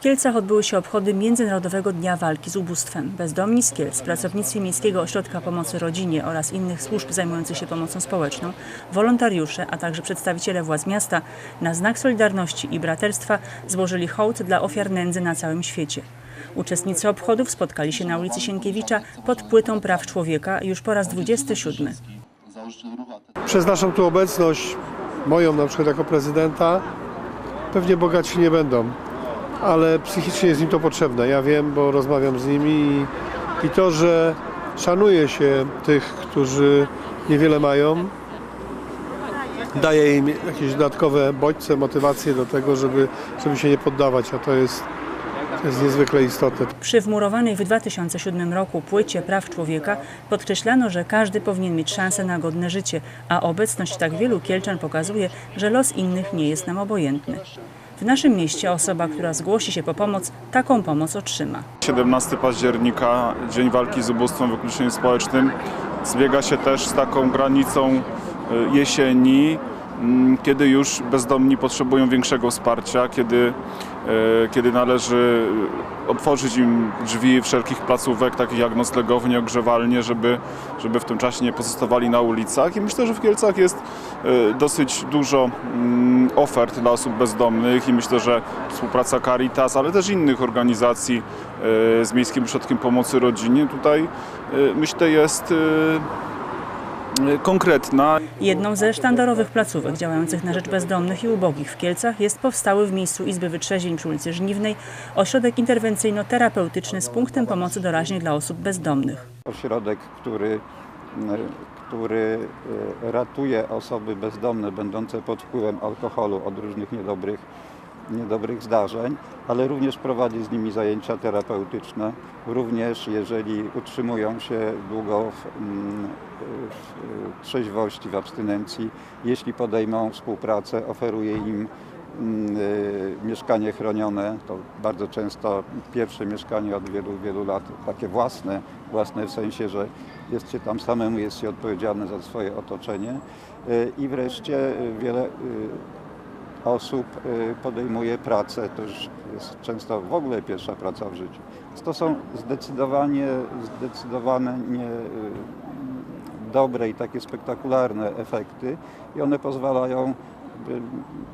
W Kielcach odbyły się obchody Międzynarodowego Dnia Walki z Ubóstwem. Bezdomni z Kielc, pracownicy Miejskiego Ośrodka Pomocy Rodzinie oraz innych służb zajmujących się pomocą społeczną, wolontariusze, a także przedstawiciele władz miasta na znak solidarności i braterstwa złożyli hołd dla ofiar nędzy na całym świecie. Uczestnicy obchodów spotkali się na ulicy Sienkiewicza pod płytą praw człowieka już po raz 27. Przez naszą tu obecność, moją na przykład jako prezydenta, pewnie bogaci nie będą, ale psychicznie jest im to potrzebne. Ja wiem, bo rozmawiam z nimi i, i to, że szanuje się tych, którzy niewiele mają, daje im jakieś dodatkowe bodźce, motywacje do tego, żeby, żeby się nie poddawać, a to jest, to jest niezwykle istotne. Przy wmurowanej w 2007 roku płycie praw człowieka podkreślano, że każdy powinien mieć szansę na godne życie, a obecność tak wielu Kielczan pokazuje, że los innych nie jest nam obojętny. W naszym mieście osoba, która zgłosi się po pomoc, taką pomoc otrzyma. 17 października, Dzień Walki z Ubóstwem, Wykluczeniem Społecznym, zbiega się też z taką granicą y, jesieni, mm, kiedy już bezdomni potrzebują większego wsparcia, kiedy, y, kiedy należy otworzyć im drzwi wszelkich placówek, takich jak noclegownie, ogrzewalnie, żeby, żeby w tym czasie nie pozostawali na ulicach. I myślę, że w Kielcach jest y, dosyć dużo mm, ofert dla osób bezdomnych i myślę, że współpraca Caritas, ale też innych organizacji y, z Miejskim Ośrodkiem Pomocy Rodzinie tutaj y, myślę jest y, y, konkretna. Jedną ze sztandarowych placówek działających na rzecz bezdomnych i ubogich w Kielcach jest powstały w miejscu Izby Wytrzeźwień przy ulicy Żniwnej ośrodek interwencyjno-terapeutyczny z punktem pomocy doraźnej dla osób bezdomnych. ośrodek, który, który e, ratuje osoby bezdomne będące pod wpływem alkoholu od różnych niedobrych, niedobrych zdarzeń, ale również prowadzi z nimi zajęcia terapeutyczne. Również jeżeli utrzymują się długo w, mm, w trzeźwości, w abstynencji, jeśli podejmą współpracę, oferuje im y, mieszkanie chronione, to bardzo często pierwsze mieszkanie od wielu, wielu lat, takie własne, własne w sensie, że jest się tam samemu, jest się odpowiedzialny za swoje otoczenie. Y, i wreszcie y, wiele y, osób y, podejmuje pracę, to już jest często w ogóle pierwsza praca w życiu. To są zdecydowanie, zdecydowane nie, y, dobre i takie spektakularne efekty i one pozwalają by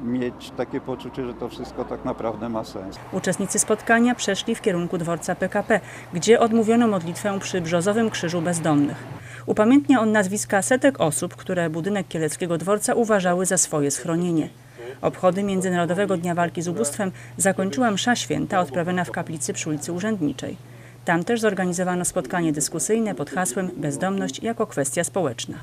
mieć takie poczucie, że to wszystko tak naprawdę ma sens. Uczestnicy spotkania przeszli w kierunku dworca PKP, gdzie odmówiono modlitwę przy Brzozowym Krzyżu Bezdomnych. Upamiętnia on nazwiska setek osób, które budynek Kieleckiego Dworca uważały za swoje schronienie. Obchody Międzynarodowego Dnia Walki z Ubóstwem zakończyła msza święta odprawiona w kaplicy przy ulicy Urzędniczej. Tam też zorganizowano spotkanie dyskusyjne pod hasłem Bezdomność jako kwestia społeczna.